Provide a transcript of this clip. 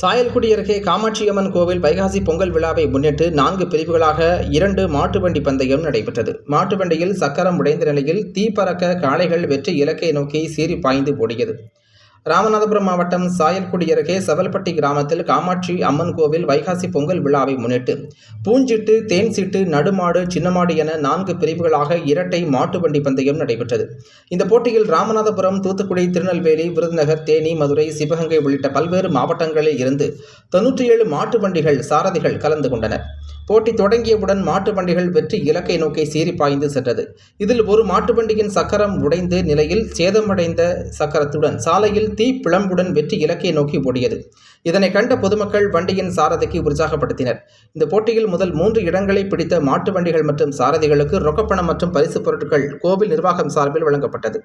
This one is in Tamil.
சாயல்குடி அருகே காமாட்சியம்மன் கோவில் வைகாசி பொங்கல் விழாவை முன்னிட்டு நான்கு பிரிவுகளாக இரண்டு மாட்டு வண்டி பந்தயம் நடைபெற்றது. மாட்டு வண்டியில் சக்கரம் உடைந்த நிலையில் தீப்பறக்க காளைகள் வெற்றி இலக்கை நோக்கி சீறி பாய்ந்து ஓடியது. ராமநாதபுரம் மாவட்டம் சாயல்குடி அருகே செவல்பட்டி கிராமத்தில் காமாட்சி அம்மன் கோவில் வைகாசி பொங்கல் விழாவை முன்னிட்டு பூஞ்சிட்டு தேன் சீட்டு நடுமாடு சின்னமாடு என நான்கு பிரிவுகளாக இரட்டை மாட்டு வண்டி பந்தயம் நடைபெற்றது. இந்த போட்டியில் ராமநாதபுரம் தூத்துக்குடி திருநெல்வேலி விருதுநகர் தேனி மதுரை சிவகங்கை உள்ளிட்ட பல்வேறு மாவட்டங்களில் இருந்து தொன்னூற்றி ஏழு மாட்டு வண்டிகள் சாரதிகள் கலந்து கொண்டனர் போட்டி தொடங்கியவுடன் மாட்டு வண்டிகள் வெற்றி இலக்கை நோக்கி சீறி பாய்ந்து சென்றது. இதில் ஒரு மாட்டு வண்டியின் சக்கரம் உடைந்து நிலையில் சேதமடைந்த சக்கரத்துடன் சாலையில் தீ பிளம்புடன் வெற்றி இலக்கை நோக்கி ஓடியது. இதனை கண்ட பொதுமக்கள் வண்டியின் சாரதிக்கு உற்சாகப்படுத்தினர். இந்த போட்டியில் முதல் மூன்று இடங்களை பிடித்த மாட்டு வண்டிகள் மற்றும் சாரதிகளுக்கு ரொக்கப்பணம் மற்றும் பரிசுப் பொருட்கள் கோவில் நிர்வாகம் சார்பில் வழங்கப்பட்டது.